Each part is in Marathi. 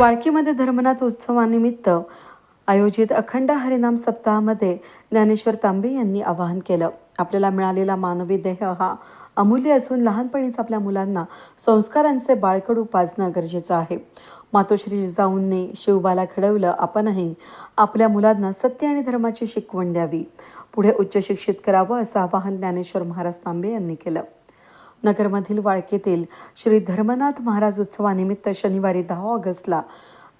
वाळकीमध्ये धर्मनाथ उत्सवानिमित्त आयोजित अखंड हरिनाम सप्ताहामध्ये ज्ञानेश्वर तांबे यांनी आवाहन केलं. आपल्याला मिळालेला मानवी देह हा अमूल्य असून लहानपणीच आपल्या मुलांना संस्कारांचे बाळकडू पाजणं गरजेचं आहे. मातोश्री जिजाऊंनी शिवबाला घडवलं. आपणही आपल्या मुलांना सत्य आणि धर्माची शिकवण द्यावी. पुढे उच्च शिक्षित करावं असं आवाहन ज्ञानेश्वर महाराज तांबे यांनी केलं. नगरमधील वाळकेतील श्री धर्मनाथ महाराज उत्सवानिमित्त शनिवारी दहा ऑगस्टला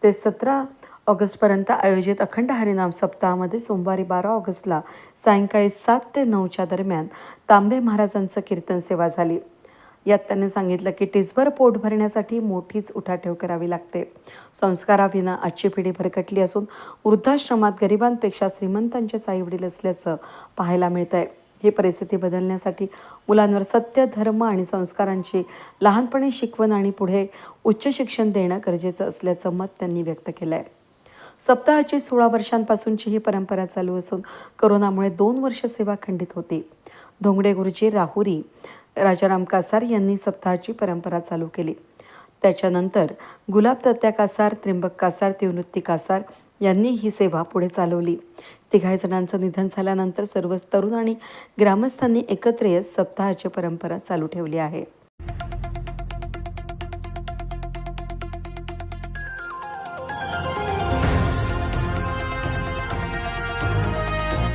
ते सतरा ऑगस्टपर्यंत आयोजित अखंड हरिनाम सप्ताहामध्ये सोमवारी बारा ऑगस्टला सायंकाळी सात ते नऊच्या दरम्यान तांबे महाराजांचं कीर्तन सेवा झाली. यात त्यांनी सांगितलं की टिसभर पोट भरण्यासाठी मोठीच उठाठेव करावी लागते. संस्काराविना आजची पिढी भरकटली असून वृद्धाश्रमात गरिबांपेक्षा श्रीमंतांचे साईवडील असल्याचं पाहायला मिळतंय. ही परिस्थिती बदलण्यासाठी मुलांवर सत्य धर्म आणि संस्कारांची लहानपणी शिकवण आणि पुढे उच्च शिक्षण देणं गरजेचं असल्याचं मत त्यांनी व्यक्त केलं आहे सप्ताहाची सोळा वर्षांपासूनची ही परंपरा चालू असून करोनामुळे दोन वर्ष सेवा खंडित होती. धोंगडे गुरुजी राहुरी राजाराम कासार यांनी सप्ताहाची परंपरा चालू केली. त्याच्यानंतर गुलाब दत्त्या कासार त्रिंबक कासार तिवनुत्ती कासार यांनी ही सेवा पुढे चालवली. तिघाही जणांचं निधन झाल्यानंतर सर्वच तरुण आणि ग्रामस्थांनी एकत्र येत सप्ताहाची परंपरा चालू ठेवली आहे.